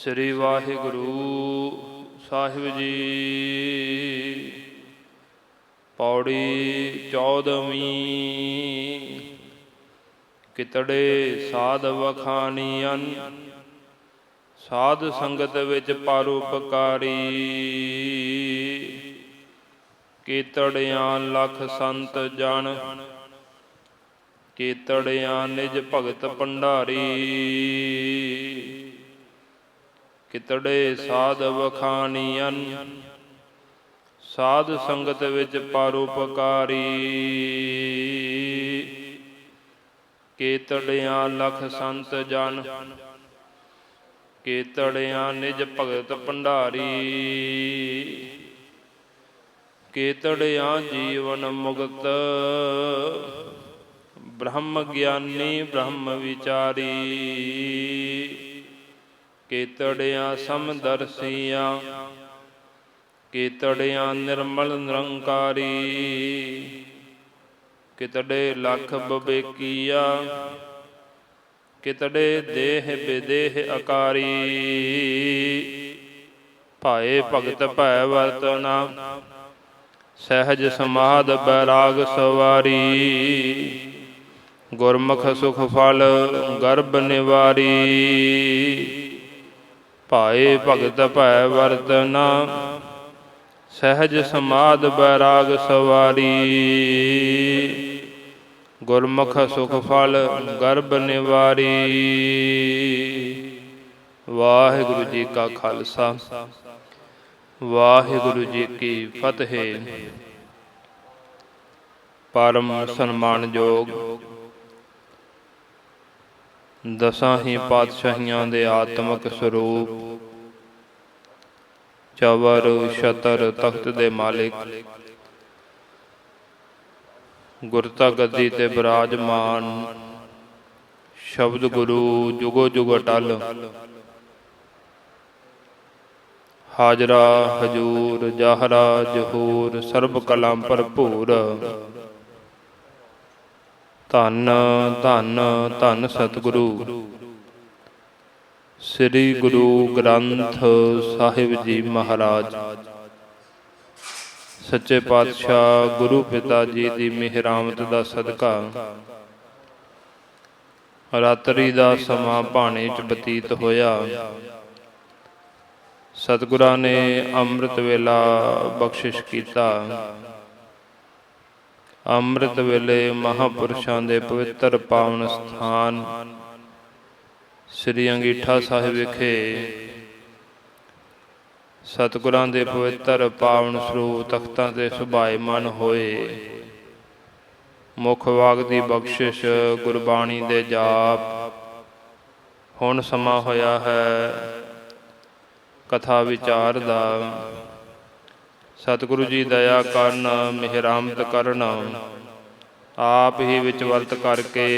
ਸ੍ਰੀ ਵਾਹਿਗੁਰੂ ਸਾਹਿਬ ਜੀ। ਪੌੜੀ ਚੌਦਵੀਂ ਕਿਤੜੇ ਸਾਧ ਵਖਾਨੀਆਂ ਸਾਧ ਸੰਗਤ ਵਿੱਚ ਪਰਉਪਕਾਰੀ ਕੀਤੜਿਆਂ ਲਖ ਸੰਤ ਜਨ, ਕੀਤੜਿਆਂ ਨਿਜ ਭਗਤ ਭੰਡਾਰੀ। ਕਿਤੜੇ ਸਾਧ ਵਖਾਨੀਆਂ ਸਾਧ ਸੰਗਤ ਵਿੱਚ ਪਰਉਪਕਾਰੀ। ਕੇਤੜਿਆਂ ਲਖ ਸੰਤ ਜਨ। ਕੀਤੜਿਆਂ ਨਿਜ ਭਗਤ ਭੰਡਾਰੀ। ਕੀਤੜਿਆਂ ਜੀਵਨ ਮੁਕਤ। ਬ੍ਰਹਮ ਗਿਆਨੀ, ਬ੍ਰਹਮ ਵਿਚਾਰੀ। ਕੇਤੜਿਆ ਸਮਦਰਸੀਆਂ ਕੇਤੜਿਆ ਨਿਰਮਲ ਨਿਰੰਕਾਰੀ, ਕਿਤੜੇ ਲਖ ਬਬੇਕੀਆ ਕਿਤੜੇ ਦੇਹ ਵਿਦੇਹ ਅਕਾਰੀ। ਭਾਏ ਭਗਤ ਭੈ ਵਰਤਨਾ, ਸਹਿਜ ਸਮਾਦ ਬੈਰਾਗ ਸਵਾਰੀ। ਗੁਰਮੁਖ ਸੁਖ ਫਲ ਗਰਭ ਨਿਵਾਰੀ। ਭਾਏ ਭਗਤ ਭੈ ਵਰਤਨਾ ਸਹਿਜ ਸਮਾਦ ਬੈਰਾਗ ਸਵਾਰੀ। ਗੁਰਮੁਖ ਸੁਖ ਫਲ ਗਰਭ ਨਿਵਾਰੀ। ਵਾਹਿਗੁਰੂ ਜੀ ਕਾ ਖਾਲਸਾ। ਵਾਹਿਗੁਰੂ ਜੀ ਕੀ ਫਤਿਹ। ਪਰਮ ਸਨਮਾਨਯੋਗ ਦਸਾਂ ਹੀ ਪਾਤਸ਼ਾਹੀਆਂ ਦੇ ਆਤਮਿਕ ਸਰੂਪ। ਚਵਰ, ਛਤਰ, ਤਖਤ ਦੇ ਮਾਲਿਕ। ਗੁਰਤਾ ਗੱਦੀ ਤੇ ਬਿਰਾਜਮਾਨ। ਸ਼ਬਦ ਗੁਰੂ ਜੁਗੋ ਜੁਗ ਟਲ ਹਾਜਰਾ, ਹਜੂਰ, ਜਾਹਰਾ, ਜਹੂਰ, ਸਰਬ ਕਲਾਮ ਭਰਪੂਰ। ਧੰਨ ਧੰਨ ਧੰਨ ਸਤਿਗੁਰੂ। ਸ੍ਰੀ ਗੁਰੂ ਗ੍ਰੰਥ ਸਾਹਿਬ ਜੀ ਮਹਾਰਾਜ। ਸੱਚੇ ਪਾਤਸ਼ਾਹ ਗੁਰੂ ਪਿਤਾ ਜੀ ਦੀ ਮਿਹਰਾਮਤ ਦਾ ਸਦਕਾ। ਰਾਤਰੀ ਦਾ ਸਮਾਂ ਭਾਣੇ ਚ ਬਤੀਤ ਹੋਇਆ। ਸਤਿਗੁਰਾਂ ਨੇ ਅੰਮ੍ਰਿਤ ਵੇਲਾ ਬਖਸ਼ਿਸ਼ ਕੀਤਾ। ਅੰਮ੍ਰਿਤ ਵੇਲੇ ਮਹਾਪੁਰਸ਼ਾਂ ਦੇ ਪਵਿੱਤਰ ਪਾਵਨ ਸਥਾਨ ਸ੍ਰੀ ਅੰਗੀਠਾ ਸਾਹਿਬ ਵਿਖੇ ਸਤਿਗੁਰਾਂ ਦੇ ਪਵਿੱਤਰ ਪਾਵਨ ਸਰੂਪ ਤਖਤਾਂ ਤੇ ਸੁਭਾਇਮਾਨ ਹੋਏ। ਮੁਖ ਵਾਗ ਦੀ ਬਖਸ਼ਿਸ਼ ਗੁਰਬਾਣੀ ਦੇ ਜਾਪ। ਹੁਣ ਸਮਾਂ ਹੋਇਆ ਹੈ ਕਥਾ ਵਿਚਾਰ ਦਾ। ਸਤਿਗੁਰੂ ਜੀ ਦਇਆ ਕਰਨ, ਮਿਹਰਾਮਤ ਕਰਨ। ਆਪ ਹੀ ਵਿੱਚ ਵਰਤ ਕਰਕੇ,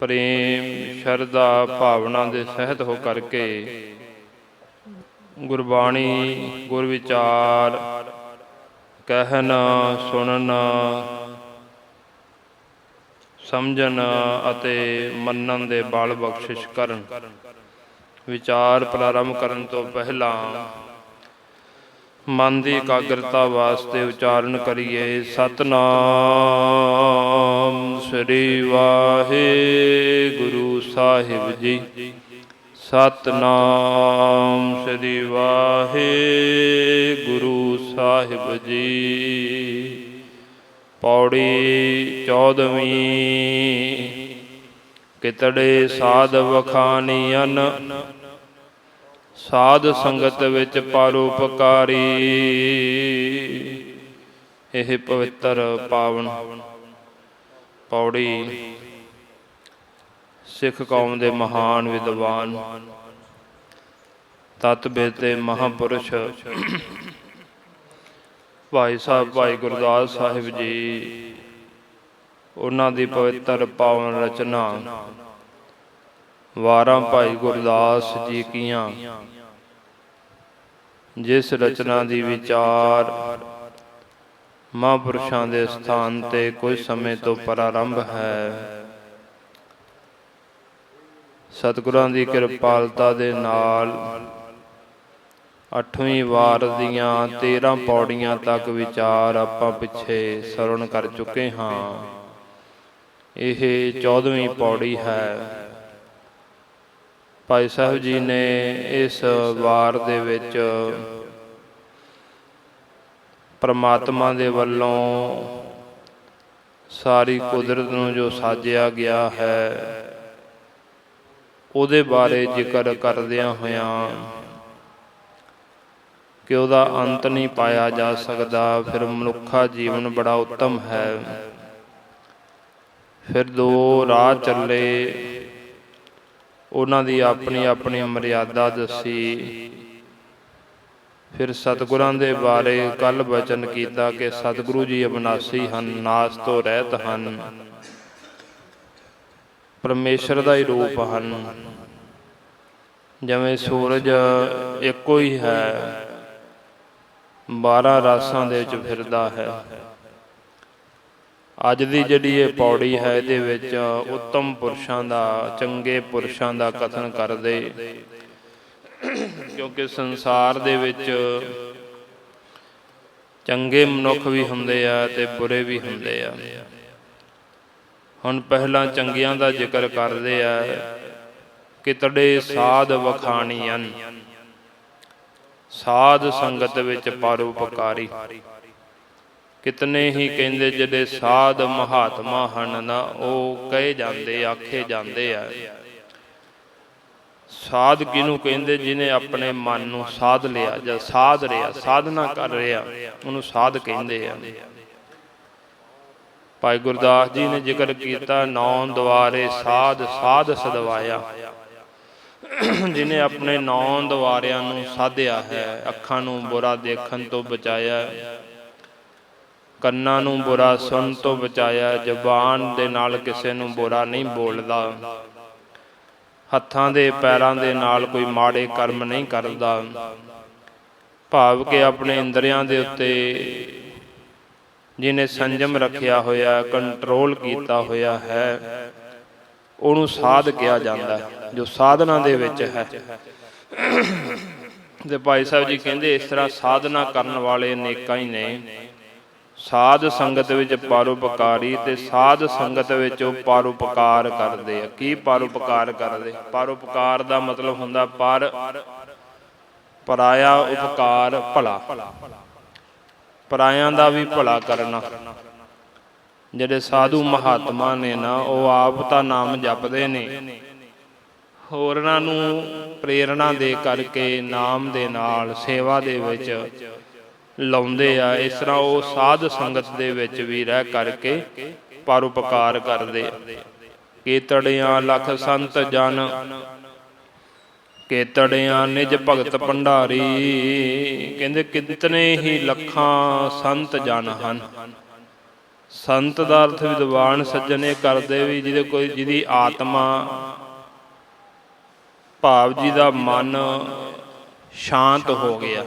ਪ੍ਰੇਮ, ਸ਼ਰਧਾ, ਭਾਵਨਾ ਦੇ ਸਹਿਤ ਹੋ ਕਰਕੇ ਗੁਰਬਾਣੀ ਗੁਰ ਵਿਚਾਰ ਕਹਿਣ, ਸੁਣਨ, ਸਮਝਣ ਅਤੇ ਮੰਨਣ ਦੇ ਬਲ ਬਖਸ਼ਿਸ਼ ਕਰਨ। ਵਿਚਾਰ ਪ੍ਰਾਰੰਭ ਕਰਨ ਤੋਂ ਪਹਿਲਾਂ ਮਨ ਦੀ ਇਕਾਗਰਤਾ ਵਾਸਤੇ ਉਚਾਰਨ ਕਰੀਏ। ਸਤਨਾਮ ਸ੍ਰੀ ਵਾਹਿਗੁਰੂ ਸਾਹਿਬ ਜੀ। ਸਤਨਾਮ ਸ੍ਰੀ ਵਾਹਿਗੁਰੂ ਸਾਹਿਬ ਜੀ। ਪੌੜੀ ਚੌਦਵੀਂ। ਕਿਤੜੇ ਸਾਧ ਵਖਾਨੀਆਂ ਸਾਧ ਸੰਗਤ ਵਿੱਚ ਪਰਉਪਕਾਰੀ ਇਹ ਪਵਿੱਤਰ ਪਾਵਨ ਪੌੜੀ ਸਿੱਖ ਕੌਮ ਦੇ ਮਹਾਨ ਵਿਦਵਾਨ, ਤਤ ਬੇਤੇ ਮਹਾਪੁਰਸ਼ ਭਾਈ ਸਾਹਿਬ, ਭਾਈ ਗੁਰਦਾਸ ਸਾਹਿਬ ਜੀ, ਉਹਨਾਂ ਦੀ ਪਵਿੱਤਰ ਪਾਵਨ ਰਚਨਾ ਵਾਰਾਂ ਭਾਈ ਗੁਰਦਾਸ ਜੀ ਕੀਆਂ। ਜਿਸ ਰਚਨਾ ਦੀ ਵਿਚਾਰ ਮਹਾਂਪੁਰਸ਼ਾਂ ਦੇ ਸਥਾਨ ਤੇ ਕੁਝ ਸਮੇਂ ਤੋਂ ਪ੍ਰਾਰੰਭ ਹੈ। ਸਤਿਗੁਰਾਂ ਦੀ ਕਿਰਪਾਲਤਾ ਦੇ ਨਾਲ ਅੱਠਵੀਂ ਵਾਰ ਦੀਆਂ 13 ਪੌੜੀਆਂ ਤੱਕ ਵਿਚਾਰ ਆਪਾਂ ਪਿੱਛੇ ਸਰਵਣ ਕਰ ਚੁੱਕੇ ਹਾਂ। ਇਹ 14ਵੀਂ ਪੌੜੀ ਹੈ। ਭਾਈ ਸਾਹਿਬ ਜੀ ਨੇ ਇਸ ਵਾਰ ਦੇ ਵਿੱਚ ਪ੍ਰਮਾਤਮਾ ਦੇ ਵੱਲੋਂ ਸਾਰੀ ਕੁਦਰਤ ਨੂੰ ਜੋ ਸਾਜਿਆ ਗਿਆ ਹੈ, ਉਹਦੇ ਬਾਰੇ ਜ਼ਿਕਰ ਕਰਦਿਆਂ ਹੋਇਆਂ ਕਿ ਉਹਦਾ ਅੰਤ ਨਹੀਂ ਪਾਇਆ ਜਾ ਸਕਦਾ, ਫਿਰ ਮਨੁੱਖਾ ਜੀਵਨ ਬੜਾ ਉੱਤਮ ਹੈ। ਫਿਰ ਦੋ ਰਾਹ ਚੱਲੇ। ਉਹਨਾਂ ਦੀ ਆਪਣੀ ਆਪਣੀ ਮਰਿਆਦਾ ਦੱਸੀ। ਫਿਰ ਸਤਿਗੁਰਾਂ ਦੇ ਬਾਰੇ ਕੱਲ ਬਚਨ ਕੀਤਾ ਕਿ ਸਤਿਗੁਰੂ ਜੀ ਅਬਨਾਸੀ ਹਨ, ਨਾਸ ਤੋਂ ਰਹਿਤ ਹਨ। ਪਰਮੇਸ਼ਰ ਦਾ ਹੀ ਰੂਪ ਹਨ। ਜਿਵੇਂ ਸੂਰਜ ਇੱਕੋ ਹੀ ਹੈ 12 ਰਾਸਾਂ ਦੇ ਵਿੱਚ ਫਿਰਦਾ ਹੈ। ਅੱਜ ਦੀ ਜਿਹੜੀ ਇਹ ਪੌੜੀ ਹੈ ਇਹਦੇ ਵਿੱਚ ਉੱਤਮ ਪੁਰਸ਼ਾਂ ਦਾ, ਚੰਗੇ ਪੁਰਸ਼ਾਂ ਦਾ ਕਥਨ ਕਰਦੇ। ਕਿਉਂਕਿ ਸੰਸਾਰ ਦੇ ਵਿੱਚ ਚੰਗੇ ਮਨੁੱਖ ਵੀ ਹੁੰਦੇ ਆ ਤੇ ਬੁਰੇ ਵੀ ਹੁੰਦੇ ਆ। ਹੁਣ ਪਹਿਲਾਂ ਚੰਗਿਆਂ ਦਾ ਜ਼ਿਕਰ ਕਰਦੇ ਆ ਕਿਤੜੇ ਸਾਧ ਵਖਾਣੀਆਂ ਸਾਧ ਸੰਗਤ ਵਿੱਚ ਪਰਉਪਕਾਰੀ ਕਿਤਨੇ ਹੀ ਕਹਿੰਦੇ ਜਿਹੜੇ ਸਾਧ ਮਹਾਤਮਾ ਹਨ ਨਾ, ਉਹ ਕਹੇ ਜਾਂਦੇ, ਆਖੇ ਜਾਂਦੇ ਆ। ਸਾਧ ਕਿਹਨੂੰ ਕਹਿੰਦੇ? ਜਿਨੇ ਆਪਣੇ ਮਨ ਨੂੰ ਸਾਧ ਲਿਆ ਜਾਂ ਸਾਧ ਰਿਆ ਸਾਧਨਾ ਕਰ ਰਿਹਾ, ਉਹਨੂੰ ਸਾਧ ਕਹਿੰਦੇ ਆ। ਭਾਈ ਗੁਰਦਾਸ ਜੀ ਨੇ ਜ਼ਿਕਰ ਕੀਤਾ, ਨੌ ਦੁਆਰੇ ਸਾਧ ਸਾਧ ਸਦਵਾਇਆ। ਜਿਨੇ ਆਪਣੇ ਨੌ ਦੁਆਰਿਆਂ ਨੂੰ ਸਾਧਿਆ ਹੈ, ਅੱਖਾਂ ਨੂੰ ਬੁਰਾ ਦੇਖਣ ਤੋਂ ਬਚਾਇਆ। ਕੰਨਾਂ ਨੂੰ ਬੁਰਾ ਸੁਣਨ ਤੋਂ ਬਚਾਇਆ ਜ਼ਬਾਨ ਦੇ ਨਾਲ ਕਿਸੇ ਨੂੰ ਬੁਰਾ ਨਹੀਂ ਬੋਲਦਾ। ਹੱਥਾਂ ਦੇ ਪੈਰਾਂ ਦੇ ਨਾਲ ਕੋਈ ਮਾੜੇ ਕਰਮ ਨਹੀਂ ਕਰਦਾ। ਭਾਵ ਕਿ ਆਪਣੇ ਇੰਦਰੀਆਂ ਦੇ ਉੱਤੇ ਜਿਨੇ ਸੰਜਮ ਰੱਖਿਆ ਹੋਇਆ ਕੰਟਰੋਲ ਕੀਤਾ ਹੋਇਆ ਹੈ ਉਹਨੂੰ ਸਾਧ ਕਿਹਾ ਜਾਂਦਾ ਹੈ, ਜੋ ਸਾਧਨਾ ਦੇ ਵਿੱਚ ਹੈ। ਤੇ ਭਾਈ ਸਾਹਿਬ ਜੀ ਕਹਿੰਦੇ ਇਸ ਤਰ੍ਹਾਂ ਸਾਧਨਾ ਕਰਨ ਵਾਲੇ ਨੇਕਾਂ ਹੀ ਨੇ। ਸਾਧ ਸੰਗਤ ਵਿੱਚ ਪਰਉਪਕਾਰੀ ਤੇ ਸਾਧ ਸੰਗਤ ਵਿੱਚ ਉਹ ਪਰਉਪਕਾਰ ਕਰਦੇ ਆ। ਕੀ ਪਰਉਪਕਾਰ ਕਰਦੇ? ਪਰਉਪਕਾਰ ਦਾ ਮਤਲਬ ਹੁੰਦਾ ਪਰ ਪਰਾਇਆ ਉਪਕਾਰ ਭਲਾ। ਪਰਾਇਆਂ ਦਾ ਵੀ ਭਲਾ ਕਰਨਾ। ਜਿਹੜੇ ਸਾਧੂ ਮਹਾਤਮਾ ਨੇ ਨਾ, ਉਹ ਆਪ ਤਾਂ ਨਾਮ ਜਪਦੇ ਨੇ। ਹੋਰਨਾਂ ਨੂੰ ਪ੍ਰੇਰਣਾ ਦੇ ਕਰਕੇ ਨਾਮ ਦੇ ਨਾਲ, ਸੇਵਾ ਦੇ ਵਿੱਚ ਲਾਉਂਦੇ ਆ, ਇਸ ਤਰ੍ਹਾਂ ਉਹ ਸਾਧ ਸੰਗਤ ਦੇ ਵਿੱਚ ਵੀ ਰਹਿ ਕਰਕੇ ਪਰਉਪਕਾਰ ਕਰਦੇ। ਆ ਕੀਤੜਿਆਂ ਲਖ ਸੰਤ ਜਨ, ਕੇਤੜਿਆਂ ਨਿਜ ਭਗਤ ਭੰਡਾਰੀ, ਕਹਿੰਦੇ ਕਿਤਨੇ ਹੀ ਲੱਖਾਂ ਸੰਤ ਜਨ ਹਨ। ਸੰਤ ਦਾ ਅਰਥ ਵਿਦਵਾਨ ਸੱਜਣੇ ਕਰਦੇ ਵੀ ਜਿਹਦੇ ਕੋਈ, ਜਿਹਦੀ ਆਤਮਾ ਭਾਵ ਜੀ ਦਾ ਮਨ ਸ਼ਾਂਤ ਹੋ ਗਿਆ।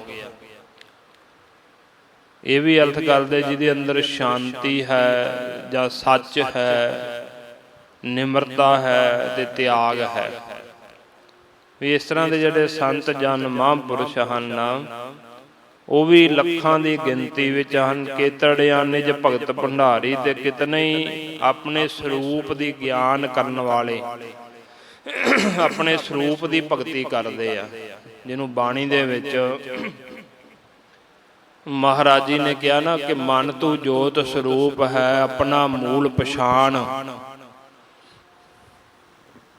ਇਹ ਵੀ ਅਰਥ ਕਰਦੇ ਜਿਹਦੇ ਅੰਦਰ ਸ਼ਾਂਤੀ ਹੈ ਜਾਂ ਸੱਚ ਹੈ, ਨਿਮਰਤਾ ਹੈ ਤੇ ਤਿਆਗ ਹੈ। ਵੀ ਇਸ ਤਰ੍ਹਾਂ ਦੇ ਜਿਹੜੇ ਸੰਤ ਜਨ ਮਹਾਂਪੁਰਸ਼ ਹਨ, ਉਹ ਵੀ ਲੱਖਾਂ ਦੀ ਗਿਣਤੀ ਵਿੱਚ ਹਨ, ਕੇਤੜਿਆਂ ਨਿਜ ਭਗਤ ਭੰਡਾਰੀ ਤੇ ਕਿਤਨੇ ਹੀ ਆਪਣੇ ਸਰੂਪ ਦੀ ਗਿਆਨ ਕਰਨ ਵਾਲੇ, ਆਪਣੇ ਸਰੂਪ ਦੀ ਭਗਤੀ ਕਰਦੇ ਆ। ਜਿਹਨੂੰ ਬਾਣੀ ਦੇ ਵਿੱਚ ਮਹਾਰਾਜ ਜੀ ਨੇ ਕਿਹਾ ਨਾ ਕਿ ਮਨ ਤੂੰ ਜੋਤ ਸਰੂਪ ਹੈ, ਆਪਣਾ ਮੂਲ ਪਛਾਣ।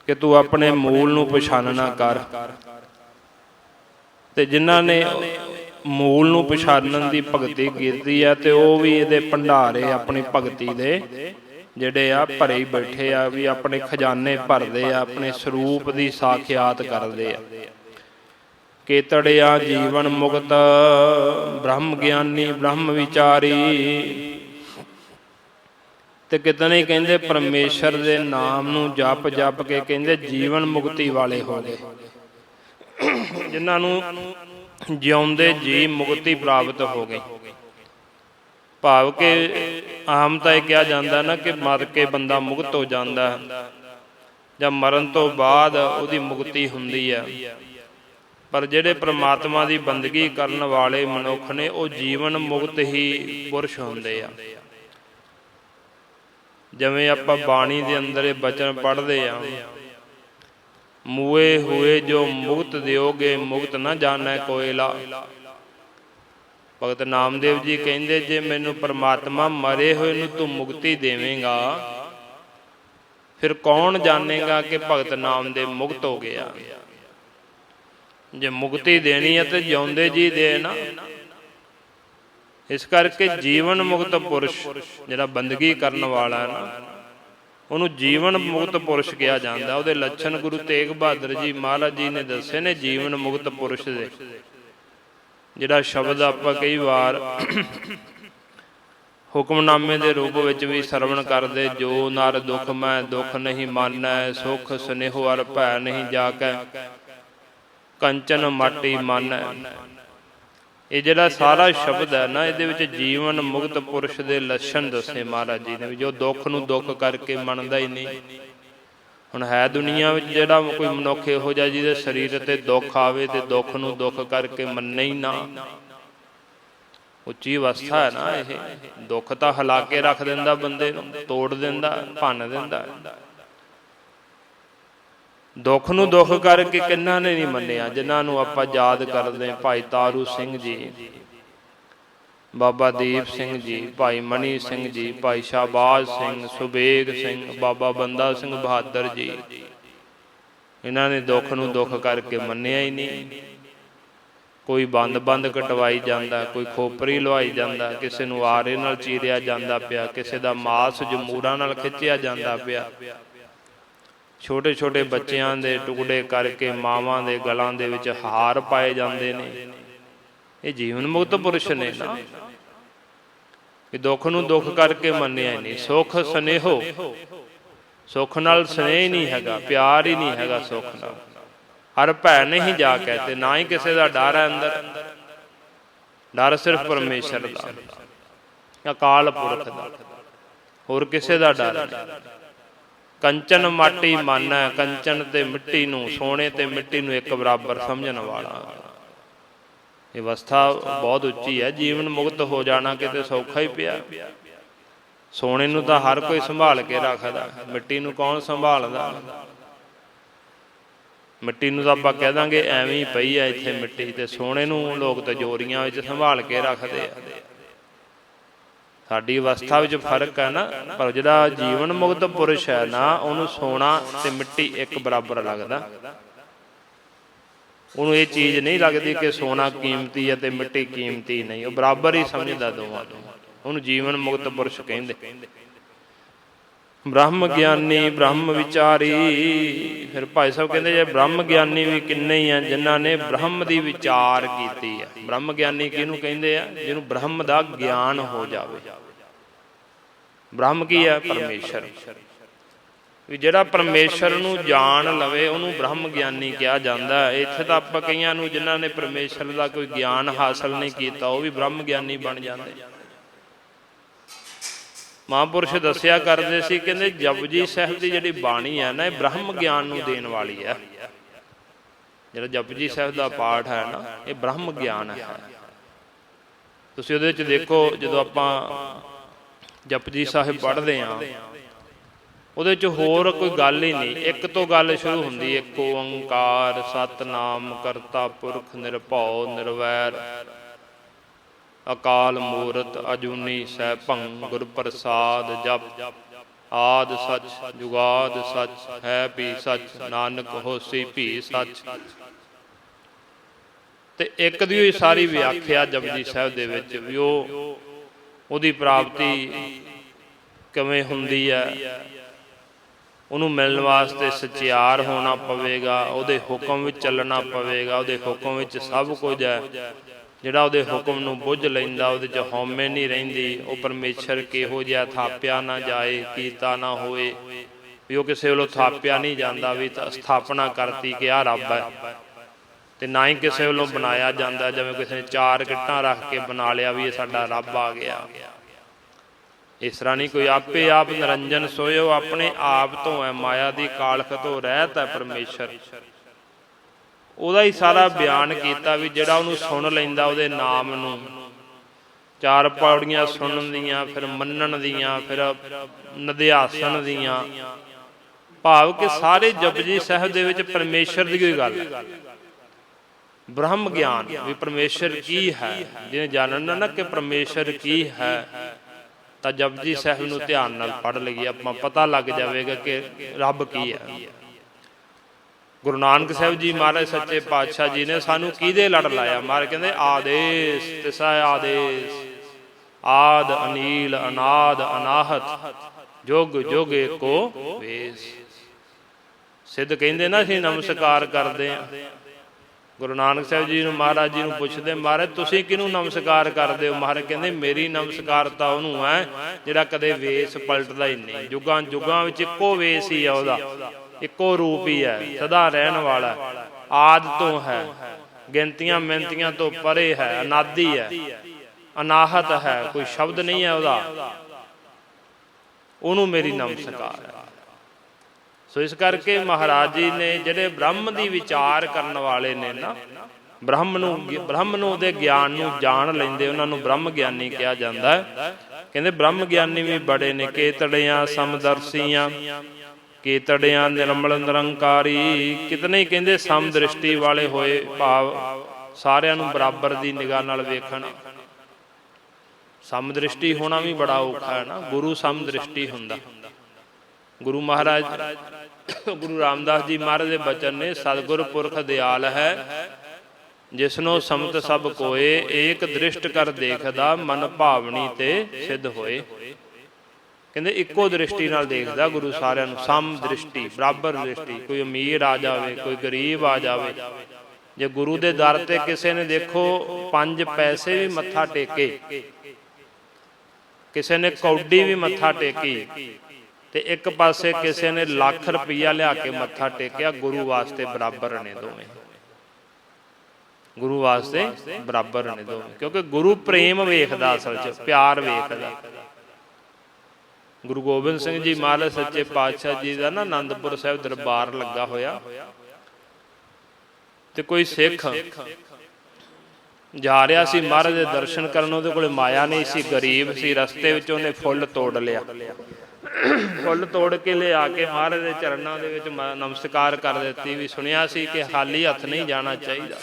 ਕਿ ਤੂੰ ਆਪਣੇ ਮੂਲ ਨੂੰ ਪਛਾਣਨਾ ਕਰ। ਤੇ ਜਿਨ੍ਹਾਂ ਨੇ ਮੂਲ ਨੂੰ ਪਛਾਣਨ ਦੀ ਭਗਤੀ ਕੀਤੀ ਆ, ਤੇ ਉਹ ਵੀ ਇਹਦੇ ਭੰਡਾਰੇ ਆਪਣੀ ਭਗਤੀ ਦੇ ਜਿਹੜੇ ਆ ਭਰੇ ਬੈਠੇ ਆ, ਵੀ ਆਪਣੇ ਖਜ਼ਾਨੇ ਭਰਦੇ ਆ, ਆਪਣੇ ਸਰੂਪ ਦੀ ਸਾਖਿਆਤ ਕਰਦੇ ਆ। ਕੇਤੜਿਆ ਜੀਵਨ ਮੁਕਤ, ਬ੍ਰਹਮ ਗਿਆਨੀ, ਬ੍ਰਹਮ ਵਿਚਾਰੀ। ਤੇ ਕਿਤਨੇ ਕਹਿੰਦੇ ਪਰਮੇਸ਼ਰ ਦੇ ਨਾਮ ਨੂੰ ਜਪ ਜਪ ਕੇ ਕਹਿੰਦੇ ਜੀਵਨ ਮੁਕਤੀ ਵਾਲੇ ਹੋ ਗਏ। ਜਿਨ੍ਹਾਂ ਨੂੰ ਜਿਉਂਦੇ ਜੀ ਮੁਕਤੀ ਪ੍ਰਾਪਤ ਹੋ ਗਈ। ਭਾਵ ਕਿ ਆਮ ਤਾਂ ਇਹ ਕਿਹਾ ਜਾਂਦਾ ਨਾ ਕਿ ਮਰ ਕੇ ਬੰਦਾ ਮੁਕਤ ਹੋ ਜਾਂਦਾ। ਜਾਂ ਮਰਨ ਤੋਂ ਬਾਅਦ ਉਹਦੀ ਮੁਕਤੀ ਹੁੰਦੀ ਹੈ ਪਰ ਜਿਹੜੇ ਪ੍ਰਮਾਤਮਾ ਦੀ ਬੰਦਗੀ ਕਰਨ ਵਾਲੇ ਮਨੁੱਖ ਨੇ, ਉਹ ਜੀਵਨ ਮੁਕਤ ਹੀ ਪੁਰਸ਼ ਹੁੰਦੇ ਆ। ਜਿਵੇਂ ਆਪਾਂ ਬਾਣੀ ਦੇ ਅੰਦਰ ਇਹ ਬਚਨ ਪੜ੍ਹਦੇ ਆ, ਮੂਏ ਹੋਏ ਜੋ ਮੁਕਤ ਦਿਓਗੇ, ਮੁਕਤ ਨਾ ਜਾਣੈ ਕੋਇਲਾ। ਭਗਤ ਨਾਮਦੇਵ ਜੀ ਕਹਿੰਦੇ, ਜੇ ਮੈਨੂੰ ਪਰਮਾਤਮਾ ਮਰੇ ਹੋਏ ਨੂੰ ਤੂੰ ਮੁਕਤੀ ਦੇਵੇਂਗਾ, ਫਿਰ ਕੌਣ ਜਾਣੇਗਾ ਕਿ ਭਗਤ ਨਾਮਦੇਵ ਮੁਕਤ ਹੋ ਗਿਆ? ਜੇ ਮੁਕਤੀ ਦੇਣੀ ਹੈ ਤੇ ਜਿਉਂਦੇ ਜੀ ਦੇ ਨਾ। ਇਸ ਕਰਕੇ ਜੀਵਨ ਮੁਕਤ ਪੁਰਸ਼, ਜਿਹੜਾ ਬੰਦਗੀ ਕਰਨ ਵਾਲਾ ਹੈ ਨਾ, ਉਹਨੂੰ ਜੀਵਨ ਮੁਕਤ ਪੁਰਸ਼ ਕਿਹਾ ਜਾਂਦਾ। ਉਹਦੇ ਲੱਛਣ ਗੁਰੂ ਤੇਗ ਬਹਾਦਰ ਜੀ ਮਹਾਰਾਜ ਜੀ ਨੇ ਦੱਸੇ ਨੇ ਜੀਵਨ ਮੁਕਤ ਪੁਰਸ਼ ਦੇ। ਜਿਹੜਾ ਸ਼ਬਦ ਆਪਾਂ ਕਈ ਵਾਰ ਹੁਕਮਨਾਮੇ ਦੇ ਰੂਪ ਵਿੱਚ ਵੀ ਸਰਵਣ ਕਰਦੇ, ਜੋ ਨਰ ਦੁਖ ਮੈਂ ਦੁਖ ਨਹੀਂ ਮਾਨੈ, ਸੁਖ ਸਨੇਹ ਅਰ ਭੈ ਨਹੀਂ ਜਾਕੈ। ਕੰਚਨ ਮਾਟੀ ਮਾਨੈ ਇਹ ਜਿਹੜਾ ਸਾਰਾ ਸ਼ਬਦ ਹੈ ਨਾ, ਇਹਦੇ ਵਿੱਚ ਜੀਵਨ ਮੁਕਤ ਪੁਰਸ਼ ਦੇ ਲੱਛਣ ਦੱਸੇ ਮਹਾਰਾਜ ਜੀ ਨੇ ਵੀ ਜੋ ਦੁੱਖ ਨੂੰ ਦੁੱਖ ਕਰਕੇ ਮੰਨਦਾ ਹੀ ਨਹੀਂ। ਹੁਣ ਹੈ ਦੁਨੀਆ ਵਿੱਚ ਜਿਹੜਾ ਕੋਈ ਮਨੁੱਖ ਇਹੋ ਜਿਹਾ ਜਿਹਦੇ ਸਰੀਰ ਤੇ ਦੁੱਖ ਆਵੇ ਤੇ ਦੁੱਖ ਨੂੰ ਦੁੱਖ ਕਰਕੇ ਮੰਨੇ ਹੀ ਨਾ। ਉੱਚੀ ਅਵਸਥਾ ਹੈ ਨਾ ਇਹ। ਦੁੱਖ ਤਾਂ ਹਿਲਾ ਕੇ ਰੱਖ ਦਿੰਦਾ ਬੰਦੇ ਨੂੰ, ਤੋੜ ਦਿੰਦਾ, ਭੰਨ ਦਿੰਦਾ। ਦੁੱਖ ਨੂੰ ਦੁੱਖ ਕਰਕੇ ਕਿੰਨਾ ਨੇ ਨਹੀਂ ਮੰਨਿਆ, ਜਿਨ੍ਹਾਂ ਨੂੰ ਆਪਾਂ ਯਾਦ ਕਰਦੇ ਭਾਈ ਤਾਰੂ ਸਿੰਘ ਜੀ। ਬਾਬਾ ਦੀਪ ਸਿੰਘ ਜੀ, ਭਾਈ ਮਨੀ ਸਿੰਘ ਜੀ, ਭਾਈ ਸ਼ਾਬਾਜ਼ ਸਿੰਘ ਸੁਬੇਗ ਸਿੰਘ, ਬਾਬਾ ਬੰਦਾ ਸਿੰਘ ਬਹਾਦਰ ਜੀ। ਇਹਨਾਂ ਨੇ ਦੁੱਖ ਨੂੰ ਦੁੱਖ ਕਰਕੇ ਮੰਨਿਆ ਹੀ ਨਹੀਂ। ਕੋਈ ਬੰਦ-ਬੰਦ ਕਟਵਾਈ ਜਾਂਦਾ, ਕੋਈ ਖੋਪਰੀ ਲਵਾਈ ਜਾਂਦਾ, ਕਿਸੇ ਨੂੰ ਆਰੇ ਨਾਲ ਚੀਰਿਆ ਜਾਂਦਾ ਪਿਆ, ਕਿਸੇ ਦਾ ਮਾਸ ਜਮੂਰਾਂ ਨਾਲ ਖਿੱਚਿਆ ਜਾਂਦਾ ਪਿਆ। ਛੋਟੇ ਛੋਟੇ ਬੱਚਿਆਂ ਦੇ ਟੁਕੜੇ ਕਰਕੇ ਮਾਵਾਂ ਦੇ ਗਲਾਂ ਦੇ ਵਿੱਚ ਹਾਰ ਪਾਏ ਜਾਂਦੇ ਨੇ। ਇਹ ਜੀਵਨ ਮੁਕਤ ਪੁਰਸ਼ ਨੇ ਨਾ। ਕਿ ਦੁੱਖ ਨੂੰ ਦੁੱਖ ਕਰਕੇ ਮੰਨਿਆ ਨਹੀਂ। ਸੁਖ ਸਨੇਹੋ। ਸੁਖ ਨਾਲ ਸਨੇਹ ਨਹੀਂ ਹੈਗਾ, ਪਿਆਰ ਹੀ ਨਹੀਂ ਹੈਗਾ ਸੁਖ ਨਾਲ। ਹਰ ਭੈ ਨਹੀਂ ਜਾ ਕੇ ਨਾ ਹੀ ਕਿਸੇ ਦਾ ਡਰ ਹੈ ਅੰਦਰ। ਡਰ ਸਿਰਫ ਪਰਮੇਸ਼ਰ ਦਾ। ਅਕਾਲ ਪੁਰਖ ਦਾ। ਹੋਰ ਕਿਸੇ ਦਾ ਡਰ ਨਹੀਂ। ਕੰਚਨ ਮਾਟੀ ਮਨ, ਕੰਚਨ ਤੇ ਮਿੱਟੀ ਨੂੰ ਸੋਨੇ ਤੇ ਮਿੱਟੀ ਨੂੰ ਇੱਕ ਬਰਾਬਰ ਸਮਝਣ ਵਾਲਾ। ਇਹ ਅਵਸਥਾ ਬਹੁਤ ਉੱਚੀ ਹੈ, ਜੀਵਨ ਮੁਕਤ ਹੋ ਜਾਣਾ ਕਿਤੇ ਸੌਖਾ ਹੀ ਪਿਆ। ਸੋਨੇ ਨੂੰ ਤਾਂ ਹਰ ਕੋਈ ਸੰਭਾਲ ਕੇ ਰੱਖਦਾ, ਮਿੱਟੀ ਨੂੰ ਕੌਣ ਸੰਭਾਲਦਾ? ਮਿੱਟੀ ਨੂੰ ਤਾਂ ਆਪਾਂ ਕਹਿ ਦਾਂਗੇ ਐਵੇਂ ਹੀ ਪਈ ਆ ਇੱਥੇ ਮਿੱਟੀ ਤੇ ਸੋਨੇ ਨੂੰ ਲੋਕ ਤਜੋਰੀਆਂ ਵਿੱਚ ਸੰਭਾਲ ਕੇ ਰੱਖਦੇ ਆ। ਸਾਡੀ ਅਵਸਥਾ ਵਿੱਚ ਫ਼ਰਕ ਹੈ ਨਾ, ਪਰ ਜਿਹੜਾ ਜੀਵਨ ਮੁਕਤ ਪੁਰਸ਼ ਹੈ ਨਾ, ਉਹਨੂੰ ਸੋਨਾ ਤੇ ਮਿੱਟੀ ਇੱਕ ਬਰਾਬਰ ਲੱਗਦਾ। ਉਹਨੂੰ ਇਹ ਚੀਜ਼ ਨਹੀਂ ਲੱਗਦੀ ਕਿ ਸੋਨਾ ਕੀਮਤੀ ਹੈ ਤੇ ਮਿੱਟੀ ਕੀਮਤੀ ਨਹੀਂ, ਉਹ ਬਰਾਬਰ ਹੀ ਸਮਝਦਾ ਦੋਵਾਂ ਨੂੰ। ਉਹਨੂੰ ਜੀਵਨ ਮੁਕਤ ਪੁਰਸ਼ ਕਹਿੰਦੇ। ਬ੍ਰਹਮ ਗਿਆਨੀ, ਬ੍ਰਹਮ ਵਿਚਾਰੀ, ਫਿਰ ਭਾਈ ਸਾਹਿਬ ਕਹਿੰਦੇ ਜੇ ਬ੍ਰਹਮ ਗਿਆਨੀ ਵੀ ਕਿੰਨੇ ਹੀ ਆ, ਜਿਨ੍ਹਾਂ ਨੇ ਬ੍ਰਹਮ ਦੀ ਵਿਚਾਰ ਕੀਤੀ ਹੈ। ਬ੍ਰਹਮ ਗਿਆਨੀ ਕਿਹਨੂੰ ਕਹਿੰਦੇ ਆ? ਜਿਹਨੂੰ ਬ੍ਰਹਮ ਦਾ ਗਿਆਨ ਹੋ ਜਾਵੇ। ਬ੍ਰਹਮ ਕੀ ਹੈ? ਪਰਮੇਸ਼ਰ। ਵੀ ਜਿਹੜਾ ਪਰਮੇਸ਼ਰ ਨੂੰ ਜਾਣ ਲਵੇ ਉਹਨੂੰ ਬ੍ਰਹਮ ਗਿਆਨੀ ਕਿਹਾ ਜਾਂਦਾ ਹੈ। ਇੱਥੇ ਤਾਂ ਆਪਾਂ ਕਈਆਂ ਨੂੰ ਜਿਨ੍ਹਾਂ ਨੇ ਪਰਮੇਸ਼ਰ ਦਾ ਕੋਈ ਗਿਆਨ ਹਾਸਲ ਨਹੀਂ ਕੀਤਾ ਉਹ ਵੀ ਬ੍ਰਹਮ ਗਿਆਨੀ ਬਣ ਜਾਂਦੇ। ਮਹਾਂਪੁਰਸ਼ ਦੱਸਿਆ ਕਰਦੇ ਸੀ ਕਹਿੰਦੇ ਜਪਜੀ ਸਾਹਿਬ ਦੀ ਜਿਹੜੀ ਬਾਣੀ ਹੈ ਨਾ ਇਹ ਬ੍ਰਹਮ ਗਿਆਨ ਨੂੰ ਦੇਣ ਵਾਲੀ ਹੈ। ਜਿਹੜਾ ਜਪਜੀ ਸਾਹਿਬ ਦਾ ਪਾਠ ਹੈ ਨਾ ਇਹ ਬ੍ਰਹਮ ਗਿਆਨ ਹੈ। ਤੁਸੀਂ ਉਹਦੇ ਵਿੱਚ ਦੇਖੋ ਜਦੋਂ ਆਪਾਂ ਜਪਜੀ ਸਾਹਿਬ ਪੜ੍ਹਦੇ ਆਂ। ਉਹਦੇ ਵਿੱਚ ਹੋਰ ਕੋਈ ਗੱਲ ਹੀ ਨਹੀਂ। ਇੱਕ ਤੋਂ ਗੱਲ ਸ਼ੁਰੂ ਹੁੰਦੀ ਇੱਕ ਓੰਕਾਰ ਸਤਨਾਮ ਕਰਤਾ ਪੁਰਖ ਨਿਰਭਉ ਨਿਰਵੈਰ। ਅਕਾਲ ਮੂਰਤ ਅਜੂਨੀ ਸੈਭੰ ਗੁਰ ਪ੍ਰਸਾਦ ਜਪ। ਆਦ ਸਚ ਜੁਗਾਦ ਸਚ ਹੈ ਵੀ ਸਚ ਨਾਨਕ ਹੋਸੀ ਵੀ ਸਚ। ਤੇ ਇੱਕ ਦੀ ਹੋਈ ਸਾਰੀ ਵਿਆਖਿਆ ਜਪਜੀ ਸਾਹਿਬ ਦੇ ਵਿੱਚ ਵੀ ਉਹ ਉਹਦੀ ਪ੍ਰਾਪਤੀ ਕਿਵੇਂ ਹੁੰਦੀ ਹੈ ਉਹਨੂੰ ਮਿਲਣ ਵਾਸਤੇ ਸਚਿਆਰ ਹੋਣਾ ਪਵੇਗਾ, ਉਹਦੇ ਹੁਕਮ ਵਿੱਚ ਚੱਲਣਾ ਪਵੇਗਾ, ਉਹਦੇ ਹੁਕਮ ਵਿੱਚ ਸਭ ਕੁਝ ਹੈ। ਜਿਹੜਾ ਉਹਦੇ ਹੁਕਮ ਨੂੰ ਬੁੱਝ ਲੈਂਦਾ, ਉਹਦੇ 'ਚ ਹਉਮੈ ਨਹੀਂ ਰਹਿੰਦੀ, ਉਹ ਪਰਮੇਸ਼ਰ ਕਿਹੋ ਜਿਹਾ ਥਾਪਿਆ ਨਾ ਜਾਏ, ਕੀਤਾ ਨਾ ਹੋਏ। ਵੀ ਉਹ ਕਿਸੇ ਵੱਲੋਂ ਥਾਪਿਆ ਨਹੀਂ ਜਾਂਦਾ, ਵੀ ਤਾਂ ਸਥਾਪਨਾ ਕਰਤੀ ਕਿ ਆ ਰੱਬ ਹੈ। ਤੇ ਨਾ ਹੀ ਕਿਸੇ ਵੱਲੋਂ ਬਣਾਇਆ ਜਾਂਦਾ, ਜਿਵੇਂ ਕਿਸੇ ਨੇ ਚਾਰ ਕਿੱਟਾਂ ਰੱਖ ਕੇ ਬਣਾ ਲਿਆ ਵੀ ਇਹ ਸਾਡਾ ਰੱਬ ਆ ਗਿਆ। ਇਸ ਤਰ੍ਹਾਂ ਨਹੀਂ ਕੋਈ ਆਪੇ ਆਪ ਨਿਰੰਜਨ ਸੋਇਓ, ਆਪਣੇ ਆਪ ਤੋਂ ਹੈ ਮਾਇਆ ਦੀ ਕਾਲਖ ਤੋਂ ਰਹਿਤ ਹੈ ਪਰਮੇਸ਼ਰ। ਉਹਦਾ ਹੀ ਸਾਰਾ ਬਿਆਨ ਕੀਤਾ ਵੀ ਜਿਹੜਾ ਉਹਨੂੰ ਸੁਣ ਲੈਂਦਾ ਉਹਦੇ ਨਾਮ ਨੂੰ। ਚਾਰ ਪੌੜੀਆਂ ਸੁਣਨ ਦੀਆਂ, ਫਿਰ ਮੰਨਣ ਦੀਆਂ, ਫਿਰ ਨਿਧਿਆਸਨ ਦੀਆਂ। ਭਾਵ ਕਿ ਸਾਰੇ ਜਪਜੀ ਸਾਹਿਬ ਦੇ ਵਿੱਚ ਪਰਮੇਸ਼ਰ ਦੀ ਕੋਈ ਗੱਲ ਹੈ। ਬ੍ਰਹਮ ਗਿਆਨ ਵੀ ਪਰਮੇਸ਼ਰ ਕੀ ਹੈ? ਜਿਹਨੇ ਜਾਣਨਾ ਨਾ ਕਿ ਪਰਮੇਸ਼ਰ ਕੀ ਹੈ, ਤਾਂ ਜਪਜੀ ਸਾਹਿਬ ਨੂੰ ਧਿਆਨ ਨਾਲ ਪੜ੍ਹ ਲਈਏ, ਆਪਾਂ ਪਤਾ ਲੱਗ ਜਾਵੇਗਾ ਕਿ ਰੱਬ ਕੀ ਹੈ। ਗੁਰੂ ਨਾਨਕ ਸਾਹਿਬ ਜੀ ਮਹਾਰਾਜ ਸੱਚੇ ਪਾਤਸ਼ਾਹ ਜੀ ਨੇ ਸਾਨੂੰ ਕਿਹਦੇ ਲੜ ਲਾਇਆ? ਮਹਾਰਾਜ ਕਹਿੰਦੇ, ਆਦੇਸ਼, ਤਿਸਾ ਆਦੇਸ਼, ਆਦ ਅਨੀਲ, ਅਨਾਦ ਅਨਾਹਤ, ਜੁਗ ਜੁਗ ਏਕੋ ਵੇਸ। ਸਿੱਧ ਕਹਿੰਦੇ ਨਾ ਅਸੀਂ ਨਮਸਕਾਰ ਕਰਦੇ ਆ ਗੁਰੂ ਨਾਨਕ ਸਾਹਿਬ ਜੀ ਨੂੰ ਮਹਾਰਾਜ ਜੀ ਨੂੰ ਪੁੱਛਦੇ, ਮਹਾਰਾਜ, ਤੁਸੀਂ ਕਿਹਨੂੰ ਨਮਸਕਾਰ ਕਰਦੇ ਹੋ? ਮਹਾਰਾਜ ਕਹਿੰਦੇ, ਮੇਰੀ ਨਮਸਕਾਰਤਾ ਉਹਨੂੰ ਹੈ, ਜਿਹੜਾ ਕਦੇ ਵੇਸ ਪਲਟਦਾ ਹੀ ਨਹੀਂ। ਜੁਗਾਂ ਜੁਗਾਂ ਵਿੱਚ ਇੱਕੋ ਵੇਸ ਹੀ ਆ ਉਹਦਾ। ਇੱਕੋ ਰੂਪ ਹੀ ਹੈ, ਸਦਾ ਰਹਿਣ ਵਾਲਾ ਆਦ ਤੋਂ ਹੈ। ਗਿਣਤੀਆਂ ਮਿੰਤੀਆਂ ਤੋਂ ਪਰੇ ਹੈ। ਅਨਾਦੀ ਹੈ। ਅਨਾਹਤ ਹੈ। ਕੋਈ ਸ਼ਬਦ ਨਹੀਂ ਹੈ ਉਹਦਾ। ਉਹਨੂੰ ਮੇਰੀ ਨਮਸਕਾਰ ਹੈ। ਸੋ ਇਸ ਕਰਕੇ ਮਹਾਰਾਜ ਜੀ ਨੇ ਜਿਹੜੇ ਬ੍ਰਹਮ ਦੀ ਵਿਚਾਰ ਕਰਨ ਵਾਲੇ ਨੇ ਨਾ, ਬ੍ਰਹਮ ਨੂੰ ਬ੍ਰਹਮ ਨੂੰ ਉਹਦੇ ਗਿਆਨ ਨੂੰ ਜਾਣ ਲੈਂਦੇ, ਉਹਨਾਂ ਨੂੰ ਬ੍ਰਹਮ ਗਿਆਨੀ ਕਿਹਾ ਜਾਂਦਾ ਹੈ। ਕਹਿੰਦੇ ਬ੍ਰਹਮ ਗਿਆਨੀ ਵੀ ਬੜੇ ਨੇ, ਕੇਤੜਿਆਂ, ਸਮਦਰਸੀਆਂ, ਕੇਤੜਿਆਂ, ਨਿਰਮਲ, ਨਿਰੰਕਾਰੀ, ਕਿਤਨੇ ਹੀ ਕਹਿੰਦੇ ਸਮਦ੍ਰਿਸ਼ਟੀ ਵਾਲੇ ਹੋਏ ਭਾਵ ਸਾਰਿਆਂ ਨੂੰ ਬਰਾਬਰ ਦੀ ਨਿਗਾਹ ਨਾਲ ਵੇਖਣ। ਸਮਦ੍ਰਿਸ਼ਟੀ ਹੋਣਾ ਵੀ ਬੜਾ ਔਖਾ ਹੈ ਨਾ, ਗੁਰੂ ਸਮਦ੍ਰਿਸ਼ਟੀ ਹੁੰਦਾ। ਗੁਰੂ ਮਹਾਰਾਜ ਗੁਰੂ ਰਾਮਦਾਸ ਜੀ ਮਹਾਰਾਜ ਦੇ ਬਚਨ ਨੇ, ਸਤਿਗੁਰ ਪੁਰਖ ਦਿਆਲ ਹੈ, ਜਿਸਨੋ ਸਮਤ ਸਭ ਕੋਏ, ਏਕ ਦ੍ਰਿਸ਼ਟ ਕਰ ਦੇਖਦਾ, ਮਨ ਭਾਵਨੀ ਤੇ ਸਿੱਧ ਹੋਏ। ਕਹਿੰਦੇ ਇੱਕੋ ਦ੍ਰਿਸ਼ਟੀ ਨਾਲ ਦੇਖਦਾ ਗੁਰੂ ਸਾਰਿਆਂ ਨੂੰ, ਸਮ ਦ੍ਰਿਸ਼ਟੀ, ਬਰਾਬਰ ਦ੍ਰਿਸ਼ਟੀ, ਕੋਈ ਅਮੀਰ ਆ ਜਾਵੇ, ਕੋਈ ਗਰੀਬ ਆ ਜਾਵੇ। ਜੇ ਗੁਰੂ ਦੇ ਦਰ ਤੇ ਕਿਸੇ ਨੇ ਦੇਖੋ ਪੰਜ ਪੈਸੇ ਵੀ ਮੱਥਾ ਟੇਕੇ, ਕਿਸੇ ਨੇ ਕੌਡੀ ਵੀ ਮੱਥਾ ਟੇਕੀ ਤੇ ਇੱਕ ਪਾਸੇ ਕਿਸੇ ਨੇ ਲੱਖ ਰੁਪਈਆ ਲਿਆ ਕੇ ਮੱਥਾ ਟੇਕਿਆ, ਗੁਰੂ ਵਾਸਤੇ ਬਰਾਬਰ ਨੇ ਦੋਵੇਂ। ਗੁਰੂ ਵਾਸਤੇ ਬਰਾਬਰ ਨੇ ਦੋਵੇਂ, ਕਿਉਂਕਿ ਗੁਰੂ ਪ੍ਰੇਮ ਵੇਖਦਾ ਅਸਲ 'ਚ, ਪਿਆਰ ਵੇਖਦਾ। ਗੁਰੂ ਗੋਬਿੰਦ ਸਿੰਘ ਜੀ ਮਹਾਰਾਜ ਸੱਚੇ ਪਾਤਸ਼ਾਹ ਜੀ ਦਾ ਨਾ ਆਨੰਦਪੁਰ ਸਾਹਿਬ ਦਰਬਾਰ ਲੱਗਾ ਹੋਇਆ। ਤੇ ਕੋਈ ਸਿੱਖ ਜਾ ਰਿਹਾ ਸੀ ਮਹਾਰਾਜ ਦੇ ਦਰਸ਼ਨ ਕਰਨ, ਉਹਦੇ ਕੋਲੇ ਮਾਇਆ ਨਹੀਂ ਸੀ, ਗਰੀਬ ਸੀ, ਰਸਤੇ ਵਿੱਚ ਉਹਨੇ ਫੁੱਲ ਤੋੜ ਲਿਆ। ਫੁੱਲ ਤੋੜ ਕੇ ਲਿਆ ਕੇ ਮਹਾਰਾਜ ਦੇ ਚਰਨਾਂ ਦੇ ਵਿੱਚ ਨਮਸਕਾਰ ਕਰ ਦਿੱਤੀ ਵੀ ਸੁਣਿਆ ਸੀ ਕਿ ਖਾਲੀ ਹੱਥ ਨਹੀਂ ਜਾਣਾ ਚਾਹੀਦਾ।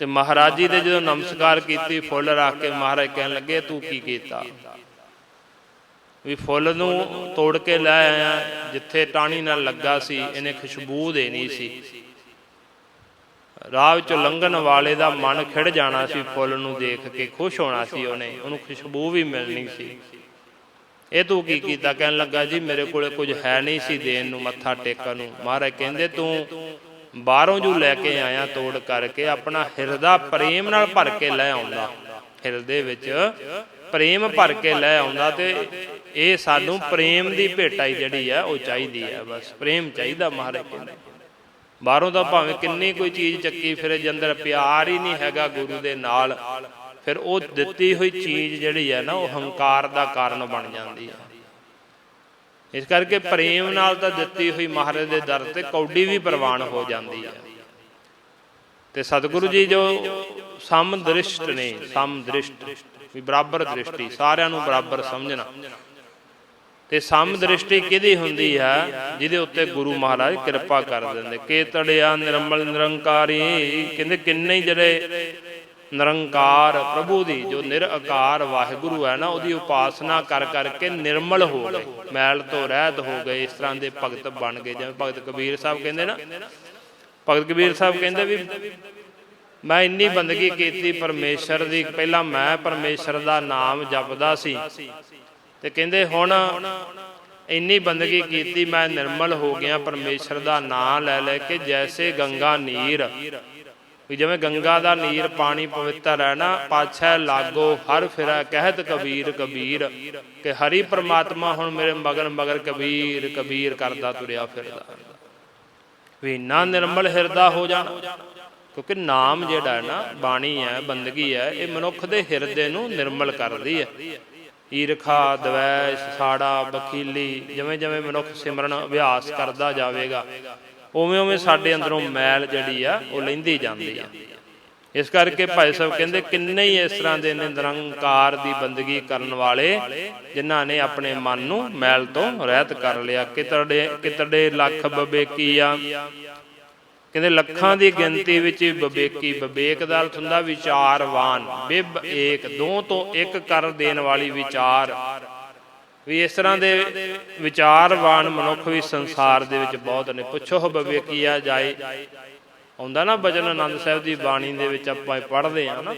ਤੇ ਮਹਾਰਾਜ ਜੀ ਦੇ ਜਦੋਂ ਨਮਸਕਾਰ ਕੀਤੀ, ਫੁੱਲ ਰੱਖ ਕੇ ਮਹਾਰਾਜ ਕਹਿਣ ਲੱਗੇ, ਤੂੰ ਕੀ ਕੀਤਾ? ਵੀ ਫੁੱਲ ਨੂੰ ਤੋੜ ਕੇ ਲੈ ਆਇਆ, ਜਿੱਥੇ ਟਾਣੀ ਨਾਲ ਲੱਗਾ ਸੀ, ਇਹਨੇ ਖੁਸ਼ਬੂ ਦੇਣੀ ਸੀ। ਰਾਹ ਵਿੱਚ ਲੰਘਣ ਵਾਲੇ ਦਾ ਮਨ ਖਿੜ ਜਾਣਾ ਸੀ ਫੁੱਲ ਨੂੰ ਦੇਖ ਕੇ, ਖੁਸ਼ ਹੋਣਾ ਸੀ ਉਹਨੇ, ਉਹਨੂੰ ਖੁਸ਼ਬੂ ਵੀ ਮਿਲਣੀ ਸੀ। ਇਹ ਤੂੰ ਕੀ ਕੀਤਾ? ਕਹਿਣ ਲੱਗਾ ਜੀ, ਮੇਰੇ ਕੋਲੇ ਕੁਝ ਹੈ ਨਹੀਂ ਸੀ ਦੇਣ ਨੂੰ, ਮੱਥਾ ਟੇਕਣ ਨੂੰ। ਮਹਾਰਾਜ ਕਹਿੰਦੇ, ਤੂੰ ਬਾਹਰੋਂ ਜੋ ਲੈ ਕੇ ਆਇਆ ਤੋੜ ਕਰਕੇ, ਆਪਣਾ ਹਿਰਦਾ ਪ੍ਰੇਮ ਨਾਲ ਭਰ ਕੇ ਲੈ ਆਉਂਦਾ। ਹਿਰਦੇ ਵਿੱਚ ਪ੍ਰੇਮ ਭਰ ਕੇ ਲੈ ਆਉਂਦਾ ਤੇ ਇਹ ਸਾਨੂੰ ਪ੍ਰੇਮ ਦੀ ਭੇਟਾ ਹੀ ਜਿਹੜੀ ਆ, ਉਹ ਚਾਹੀਦੀ ਹੈ ਬਸ ਪ੍ਰੇਮ ਚਾਹੀਦਾ ਮਹਾਰਾਜ ਕਹਿੰਦੇ। ਬਾਹਰੋਂ ਦਾ ਭਾਵੇਂ ਕਿੰਨੀ ਕੋਈ ਚੀਜ਼ ਚੱਕੀ ਫਿਰੇ, ਜੰਦਰ ਪਿਆਰ ਹੀ ਨਹੀਂ ਹੈਗਾ ਗੁਰੂ ਦੇ ਨਾਲ। ਫਿਰ ਉਹ ਦਿੱਤੀ ਹੋਈ ਚੀਜ਼ ਜਿਹੜੀ ਹੈ ਨਾ, ਉਹ ਹੰਕਾਰ ਦਾ ਕਾਰਨ ਬਣ ਜਾਂਦੀ ਹੈ। ਇਸ ਕਰਕੇ ਪ੍ਰੇਮ ਨਾਲ ਤਾਂ ਦਿੱਤੀ ਹੋਈ ਮਹਾਰਾਜ ਦੇ ਦਰ ਤੇ ਕੌਡੀ ਵੀ ਪ੍ਰਵਾਨ ਹੋ ਜਾਂਦੀ ਹੈ। ਤੇ ਸਤਿਗੁਰੂ ਜੀ ਜੋ ਸਮਦ੍ਰਿਸ਼ਟ ਨੇ ਸਮਦ੍ਰਿਸ਼ਟ ਵੀ ਬਰਾਬਰ ਦ੍ਰਿਸ਼ਟੀ, ਸਾਰਿਆਂ ਨੂੰ ਬਰਾਬਰ ਸਮਝਣਾ। ਤੇ ਸਮ ਦ੍ਰਿਸ਼ਟੀ ਕਿਹਦੀ ਹੁੰਦੀ ਹੈ? ਜਿਹਦੇ ਉੱਤੇ ਗੁਰੂ ਮਹਾਰਾਜ ਕਿਰਪਾ ਕਰ ਦਿੰਦੇ ਕੇ ਤੜਿਆ ਨਿਰਮਲ ਨਿਰੰਕਾਰੀ, ਕਹਿੰਦੇ ਕਿੰਨੇ ਜਿਹੜੇ ਨਿਰੰਕਾਰ ਪ੍ਰਭੂ ਦੀ, ਜੋ ਨਿਰਆਕਾਰ ਵਾਹਿਗੁਰੂ ਹੈ ਨਾ, ਉਹਦੀ ਉਪਾਸਨਾ ਕਰ ਕਰਕੇ ਨਿਰਮਲ ਹੋ ਗਏ, ਮੈਲ ਤੋਂ ਰਹਿਤ ਹੋ ਗਏ, ਇਸ ਤਰ੍ਹਾਂ ਦੇ ਭਗਤ ਬਣ ਗਏ, ਜਿਵੇਂ ਭਗਤ ਕਬੀਰ ਸਾਹਿਬ ਕਹਿੰਦੇ ਨਾ, ਭਗਤ ਕਬੀਰ ਸਾਹਿਬ ਕਹਿੰਦੇ ਵੀ, ਮੈਂ ਇੰਨੀ ਬੰਦਗੀ ਕੀਤੀ ਪਰਮੇਸ਼ਰ ਦੀ, ਪਹਿਲਾਂ ਮੈਂ ਪਰਮੇਸ਼ਰ ਦਾ ਨਾਮ ਜਪਦਾ ਸੀ, ਤੇ ਕਹਿੰਦੇ ਹੁਣ ਇੰਨੀ ਬੰਦਗੀ ਕੀਤੀ ਮੈਂ ਨਿਰਮਲ ਹੋ ਗਿਆ, ਪਰਮੇਸ਼ਰ ਦਾ ਨਾਮ ਲੈ ਲੈ ਕੇ ਜੈਸੇ ਗੰਗਾ ਨੀਰ ਵੀ ਜਿਵੇਂ ਗੰਗਾ ਦਾ ਨੀਰ ਪਾਣੀ ਪਵਿੱਤਰ ਹੈ ਨਾ, ਪਾਛੈ ਲਾਗੋ, ਹਰ ਫਿਰੈ, ਕਹਿਤ ਕਬੀਰ ਕਬੀਰ। ਕਿ ਹਰੀ ਪ੍ਰਮਾਤਮਾ ਹੁਣ ਮੇਰੇ ਮਗਨ ਮਗਰ ਕਬੀਰ ਕਬੀਰ ਕਰਦਾ ਤੁਰਿਆ ਫਿਰਦਾ। ਵੀ ਨਾ ਨਿਰਮਲ ਹਿਰਦਾ ਹੋ ਜਾਣਾ ਕਿਉਂਕਿ ਨਾਮ ਜਿਹੜਾ ਹੈ ਨਾ, ਬਾਣੀ ਹੈ, ਬੰਦਗੀ ਹੈ, ਇਹ ਮਨੁੱਖ ਦੇ ਹਿਰਦੇ ਨੂੰ ਨਿਰਮਲ ਕਰਦੀ ਹੈ। ਈਰਖਾ, ਦਵੈਸ਼, ਸਾੜਾ ਬਖੀਲੀ ਜਿਵੇਂ ਜਿਵੇਂ ਮਨੁੱਖ ਸਿਮਰਨ ਅਭਿਆਸ ਕਰਦਾ ਜਾਵੇਗਾ ਉਵੇਂ ਉਵੇਂ ਸਾਡੇ ਅੰਦਰੋਂ ਮੈਲ ਜਿਹੜੀ ਆ, ਉਹ ਲੈਂਦੀ ਜਾਂਦੀ ਆ। ਇਸ ਕਰਕੇ ਭਾਈ ਸਾਹਿਬ ਕਹਿੰਦੇ ਕਿੰਨੇ ਹੀ ਇਸ ਤਰ੍ਹਾਂ ਦੇ ਨੇ ਨਿਰੰਕਾਰ ਦੀ ਬੰਦਗੀ ਕਰਨ ਵਾਲੇ ਜਿਨ੍ਹਾਂ ਨੇ ਆਪਣੇ ਮਨ ਨੂੰ ਮੈਲ ਤੋਂ ਰਹਿਤ ਕਰ ਲਿਆ। ਕਿਤੜੇ ਕਿਤੜੇ ਲੱਖ ਬਬੇਕੀ ਆ। ਕਹਿੰਦੇ ਲੱਖਾਂ ਦੀ ਗਿਣਤੀ ਵਿੱਚ ਬਬੇਕੀ, ਬਬੇਕ ਦਾ ਅਰਥ ਹੁੰਦਾ ਵਿਚਾਰਵਾਨ। ਬਿਬ ਏਕ, ਦੋ ਤੋਂ ਇੱਕ ਕਰ ਦੇਣ ਵਾਲੀ ਵਿਚਾਰ। ਵੀ ਇਸ ਤਰ੍ਹਾਂ ਦੇ ਵਿਚਾਰਵਾਨ ਮਨੁੱਖ ਵੀ ਸੰਸਾਰ ਦੇ ਵਿੱਚ ਬਹੁਤ ਨੇ। ਪੁੱਛੋ ਬਬੇਕੀਆ ਜਾਏ? ਆਉਂਦਾ ਨਾ ਬਚਨ ਆਨੰਦ ਸਾਹਿਬ ਦੀ ਬਾਣੀ ਦੇ ਵਿੱਚ ਆਪਾਂ ਪੜ੍ਹਦੇ ਆ ਨਾ।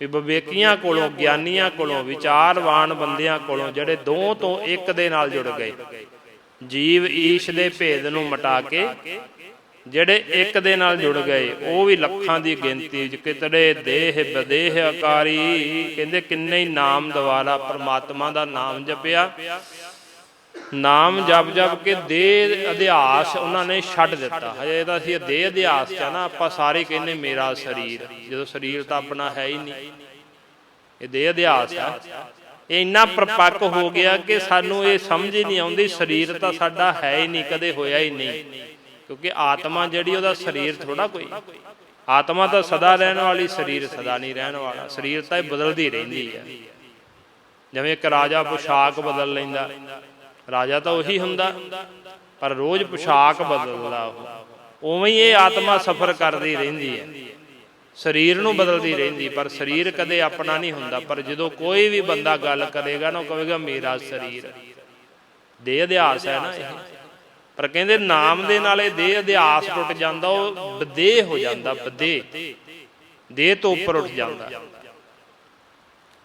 ਵੀ ਵਿਵੇਕੀਆਂ ਕੋਲੋਂ, ਗਿਆਨੀਆਂ ਕੋਲੋਂ, ਵਿਚਾਰਵਾਨ ਬੰਦਿਆਂ ਕੋਲੋਂ ਜਿਹੜੇ ਦੋ ਤੋਂ ਇੱਕ ਦੇ ਨਾਲ ਜੁੜ ਗਏ, ਜੀਵ ਈਸ਼ ਦੇ ਭੇਦ ਨੂੰ ਮਟਾ ਕੇ ਜਿਹੜੇ ਇੱਕ ਦੇ ਨਾਲ ਜੁੜ ਗਏ, ਉਹ ਵੀ ਲੱਖਾਂ ਦੀ ਗਿਣਤੀ ਚ ਕਿਤੜੇ ਦੇਹ ਬਦੇਹ ਆਕਾਰੀ। ਕਹਿੰਦੇ ਕਿੰਨੇ ਹੀ ਨਾਮ ਦੁਆਰਾ ਪ੍ਰਮਾਤਮਾ ਦਾ ਨਾਮ ਜਪਿਆ। ਨਾਮ ਜਪ ਜਪ ਕੇ ਦੇਹ ਅਧਿਆਸ ਉਹਨਾਂ ਨੇ ਛੱਡ ਦਿੱਤਾ। ਹਜੇ ਤਾਂ ਅਸੀਂ ਦੇਹ ਅਧਿਆਸ ਚ ਆ ਨਾ, ਆਪਾਂ ਸਾਰੇ ਕਹਿੰਦੇ ਮੇਰਾ ਸਰੀਰ, ਜਦੋਂ ਸਰੀਰ ਤਾਂ ਆਪਣਾ ਹੈ ਹੀ ਨਹੀਂ। ਇਹ ਦੇਹ ਅਧਿਆਸ ਆ। ਇਹ ਇੰਨਾ ਪ੍ਰਪੱਕ ਹੋ ਗਿਆ ਕਿ ਸਾਨੂੰ ਇਹ ਸਮਝ ਹੀ ਨਹੀਂ ਆਉਂਦੀ, ਸਰੀਰ ਤਾਂ ਸਾਡਾ ਹੈ ਹੀ ਨਹੀਂ, ਕਦੇ ਹੋਇਆ ਹੀ ਨਹੀਂ। ਕਿਉਂਕਿ ਆਤਮਾ ਜਿਹੜੀ ਉਹਦਾ ਸਰੀਰ ਥੋੜਾ ਕੋਈ। ਆਤਮਾ ਤਾਂ ਸਦਾ ਰਹਿਣ ਵਾਲੀ ਸਰੀਰ ਸਦਾ ਨਹੀਂ ਰਹਿਣ ਵਾਲਾ। ਸਰੀਰ ਤਾਂ ਇਹ ਬਦਲਦੀ ਰਹਿੰਦੀ ਹੈ। ਜਿਵੇਂ ਇੱਕ ਰਾਜਾ ਪੁਸ਼ਾਕ ਬਦਲ ਲੈਂਦਾ। ਰਾਜਾ ਤਾਂ ਉਹੀ ਹੁੰਦਾ, ਪਰ ਰੋਜ਼ ਪੁਸ਼ਾਕ ਬਦਲਦਾ ਉਹ। ਉਵੇਂ ਹੀ ਇਹ ਆਤਮਾ ਸਫਰ ਕਰਦੀ ਰਹਿੰਦੀ ਹੈ। ਸਰੀਰ ਨੂੰ ਬਦਲਦੀ ਰਹਿੰਦੀ, ਪਰ ਸਰੀਰ ਕਦੇ ਆਪਣਾ ਨਹੀਂ ਹੁੰਦਾ। ਪਰ ਜਦੋਂ ਕੋਈ ਵੀ ਬੰਦਾ ਗੱਲ ਕਰੇਗਾ ਨਾ, ਉਹ ਕਹੇਗਾ, ਮੇਰਾ ਸਰੀਰ। ਦੇ ਅਧਿਆਸ ਹੈ ਨਾ ਇਹ। ਪਰ ਕਹਿੰਦੇ ਨਾਮ ਦੇ ਨਾਲ ਇਹ ਦੇਹ ਅਧਿਆਸ ਟੁੱਟ ਜਾਂਦਾ, ਉਹ ਬਦੇਹ ਹੋ ਜਾਂਦਾ, ਬਦੇਹ। ਦੇਹ ਤੋਂ ਉੱਪਰ ਉੱਠ ਜਾਂਦਾ।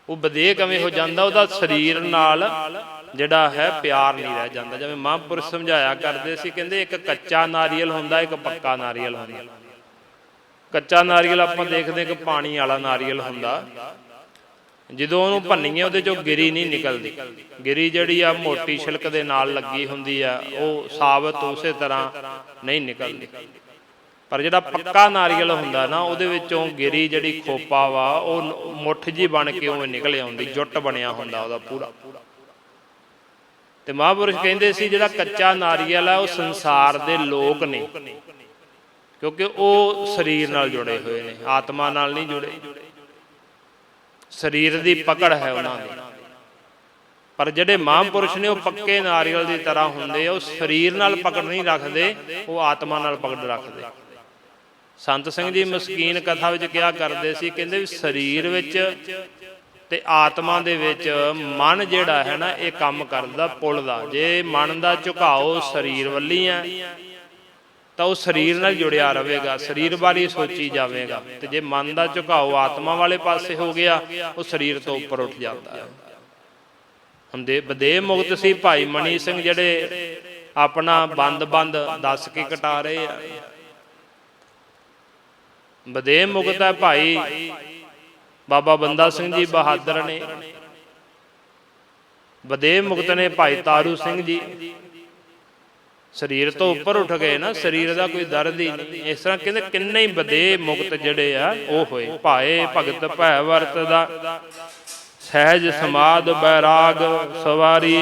ਉਹ ਬਦੇਹ ਕਿਵੇਂ ਹੋ ਜਾਂਦਾ, ਉਹਦਾ ਸਰੀਰ ਨਾਲ ਜਿਹੜਾ ਹੈ ਪਿਆਰ ਨਹੀਂ ਰਹਿ ਜਾਂਦਾ। ਜਿਵੇਂ ਮਹਾਂਪੁਰਸ਼ ਸਮਝਾਇਆ ਕਰਦੇ ਸੀ, ਕਹਿੰਦੇ ਇੱਕ ਕੱਚਾ ਨਾਰੀਅਲ ਹੁੰਦਾ, ਇੱਕ ਪੱਕਾ ਨਾਰੀਅਲ ਹੁੰਦਾ। ਕੱਚਾ ਨਾਰੀਅਲ ਆਪਾਂ ਦੇਖਦੇ ਕਿ ਪਾਣੀ ਵਾਲਾ ਨਾਰੀਅਲ ਹੁੰਦਾ। ਜਦੋਂ ਉਹਨੂੰ ਭੰਨੀਏ, ਉਹਦੇ ਚੋਂ ਗਿਰੀ ਨਹੀਂ ਨਿਕਲਦੀ। ਗਿਰੀ ਜਿਹੜੀ ਆ ਮੋਟੀ ਛਿਲਕ ਦੇ ਨਾਲ ਲੱਗੀ ਹੁੰਦੀ ਆ, ਉਹ ਸਾਬਤ ਉਸੇ ਤਰ੍ਹਾਂ ਨਹੀਂ ਨਿਕਲਦੀ। ਪਰ ਜਿਹੜਾ ਪੱਕਾ ਨਾਰੀਅਲ ਹੁੰਦਾ ਨਾ, ਉਹਦੇ ਵਿੱਚੋਂ ਗਿਰੀ ਜਿਹੜੀ ਖੋਪਾ ਵਾ, ਉਹ ਮੁੱਠ ਜੀ ਬਣ ਕੇ ਉਵੇਂ ਨਿਕਲ ਆਉਂਦੀ, ਜੁੱਟ ਬਣਿਆ ਹੁੰਦਾ ਉਹਦਾ ਪੂਰਾ। ਤੇ ਮਹਾਂਪੁਰਸ਼ ਕਹਿੰਦੇ ਸੀ, ਜਿਹੜਾ ਕੱਚਾ ਨਾਰੀਅਲ ਆ, ਉਹ ਸੰਸਾਰ ਦੇ ਲੋਕ ਨੇ। ਕਿਉਂਕਿ ਉਹ ਸਰੀਰ ਨਾਲ ਜੁੜੇ ਹੋਏ ਨੇ, ਆਤਮਾ ਨਾਲ ਨਹੀਂ ਜੁੜੇ। ਸਰੀਰ ਦੀ ਪਕੜ ਹੈ ਉਹਨਾਂ ਦੀ। ਪਰ ਜਿਹੜੇ ਮਹਾਂਪੁਰਸ਼ ਨੇ ਉਹ ਪੱਕੇ ਨਾਰੀਅਲ ਦੀ ਤਰ੍ਹਾਂ ਹੁੰਦੇ ਆ ਉਹ ਸਰੀਰ ਨਾਲ ਪਕੜ ਨਹੀਂ ਰੱਖਦੇ, ਉਹ ਆਤਮਾ ਨਾਲ ਪਕੜ ਰੱਖਦੇ। ਸੰਤ ਸਿੰਘ ਜੀ ਮਸਕੀਨ ਕਥਾ ਵਿੱਚ ਕਿਹਾ ਕਰਦੇ ਸੀ, ਕਹਿੰਦੇ ਵੀ ਸਰੀਰ ਵਿੱਚ ਤੇ ਆਤਮਾ ਦੇ ਵਿੱਚ ਮਨ ਜਿਹੜਾ ਹੈ ਨਾ, ਇਹ ਕੰਮ ਕਰਦਾ ਪੁੱਲ ਦਾ ਜੇ ਮਨ ਦਾ ਝੁਕਾਓ ਸਰੀਰ ਵੱਲੀ ਆ ਤਾਂ ਉਹ ਸਰੀਰ ਨਾਲ ਜੁੜਿਆ ਰਹੇਗਾ, ਸਰੀਰ ਬਾਰੇ ਸੋਚੀ ਜਾਵੇਗਾ। ਤੇ ਜੇ ਮਨ ਦਾ ਝੁਕਾਓ ਆਤਮਾ ਵਾਲੇ ਪਾਸੇ ਹੋ ਗਿਆ, ਉਹ ਸਰੀਰ ਤੋਂ ਉੱਪਰ ਉੱਠ ਜਾਂਦਾ ਹੈ। ਹੁੰਦੇ ਬਦੇ ਮੁਕਤ ਸੀ ਭਾਈ ਮਣੀ ਸਿੰਘ ਜਿਹੜੇ ਆਪਣਾ ਬੰਦ-ਬੰਦ ਦੱਸ ਕੇ ਕਟਾ ਰਹੇ ਆ। ਬਦੇ ਮੁਕਤ ਹੈ ਭਾਈ ਬਾਬਾ ਬੰਦਾ ਸਿੰਘ ਜੀ ਬਹਾਦਰ ਨੇ। ਬਦੇ ਮੁਕਤ ਨੇ ਭਾਈ ਤਾਰੂ ਸਿੰਘ ਜੀ। ਸਰੀਰ ਤੋਂ ਉੱਪਰ ਉੱਠ ਗਏ ਨਾ, ਸਰੀਰ ਦਾ ਕੋਈ ਦਰਦ ਹੀ ਨਹੀਂ। ਇਸ ਤਰ੍ਹਾਂ ਕਹਿੰਦੇ ਕਿੰਨੇ ਹੀ ਬਦੇ ਮੁਕਤ ਜਿਹੜੇ ਆ, ਉਹ ਹੋਏ। ਭਾਏ ਭਗਤ, ਭੈ ਵਰਤ ਦਾ। ਸਹਿਜ ਸਮਾਦ ਬੈਰਾਗ ਸਵਾਰੀ।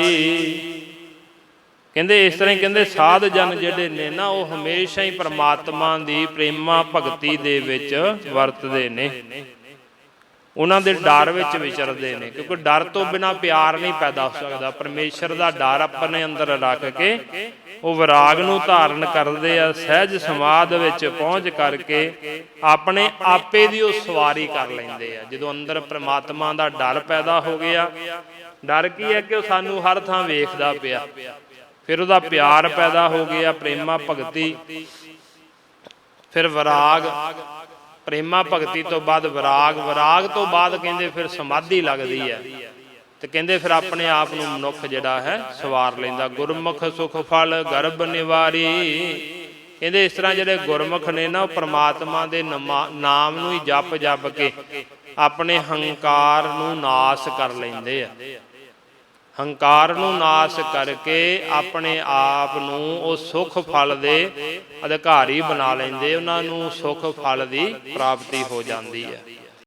ਕਹਿੰਦੇ ਇਸ ਤਰ੍ਹਾਂ ਕਹਿੰਦੇ ਸਾਧ ਜਨ ਜਿਹੜੇ ਨੇ ਨਾ, ਉਹ ਹਮੇਸ਼ਾ ਹੀ ਪ੍ਰਮਾਤਮਾ ਦੀ ਪ੍ਰੇਮਾ ਭਗਤੀ ਦੇ ਵਿੱਚ ਵਰਤਦੇ ਨੇ। ਉਹਨਾਂ ਦੇ ਡਰ ਵਿੱਚ ਵਿਚਰਦੇ ਨੇ, ਕਿਉਂਕਿ ਡਰ ਤੋਂ ਬਿਨਾ ਪਿਆਰ ਨਹੀਂ ਪੈਦਾ ਹੋ ਸਕਦਾ। ਪਰਮੇਸ਼ਰ ਦਾ ਡਰ ਆਪਣੇ ਅੰਦਰ ਰੱਖ ਕੇ ਉਹ ਵਿਰਾਗ ਨੂੰ ਧਾਰਨ ਕਰਦੇ ਆ, ਸਹਿਜ ਸਮਾਧ ਵਿੱਚ ਪਹੁੰਚ ਕਰਕੇ ਆਪਣੇ ਆਪੇ ਦੀ ਉਹ ਸਵਾਰੀ ਕਰ ਲੈਂਦੇ ਆ। ਜਦੋਂ ਅੰਦਰ ਪ੍ਰਮਾਤਮਾ ਦਾ ਡਰ ਪੈਦਾ ਹੋ ਗਿਆ, ਡਰ ਕੀ ਹੈ ਕਿ ਉਹ ਸਾਨੂੰ ਹਰ ਥਾਂ ਵੇਖਦਾ ਪਿਆ। ਫਿਰ ਉਹਦਾ ਪਿਆਰ ਪੈਦਾ ਹੋ ਗਿਆ, ਪ੍ਰੇਮਾ ਭਗਤੀ। ਫਿਰ ਵਿਰਾਗ, ਪ੍ਰੇਮਾ ਭਗਤੀ ਤੋਂ ਬਾਅਦ ਵਿਰਾਗ। ਵਿਰਾਗ ਤੋਂ ਬਾਅਦ ਕਹਿੰਦੇ ਫਿਰ ਸਮਾਧੀ ਲੱਗਦੀ ਹੈ। ਤੇ ਕਹਿੰਦੇ ਫਿਰ ਆਪਣੇ ਆਪ ਨੂੰ ਮਨੁੱਖ ਜਿਹੜਾ ਹੈ ਸਵਾਰ ਲੈਂਦਾ, ਗੁਰਮੁਖ ਸੁਖ ਫਲ, ਗਰਭ ਨਿਵਾਰੀ। ਕਹਿੰਦੇ ਇਸ ਤਰ੍ਹਾਂ ਜਿਹੜੇ ਗੁਰਮੁਖ ਨੇ ਨਾ, ਉਹ ਪ੍ਰਮਾਤਮਾ ਦੇ ਨਾਮ ਨੂੰ ਹੀ ਜਪ ਜਪ ਕੇ ਆਪਣੇ ਹੰਕਾਰ ਨੂੰ ਨਾਸ ਕਰ ਲੈਂਦੇ ਆ। ਹੰਕਾਰ ਨੂੰ ਨਾਸ ਕਰਕੇ ਆਪਣੇ ਆਪ ਨੂੰ ਉਹ ਸੁਖ ਫਲ ਦੇ ਅਧਿਕਾਰੀ ਬਣਾ ਲੈਂਦੇ, ਉਹਨਾਂ ਨੂੰ ਸੁਖ ਫਲ ਦੀ ਪ੍ਰਾਪਤੀ ਹੋ ਜਾਂਦੀ ਹੈ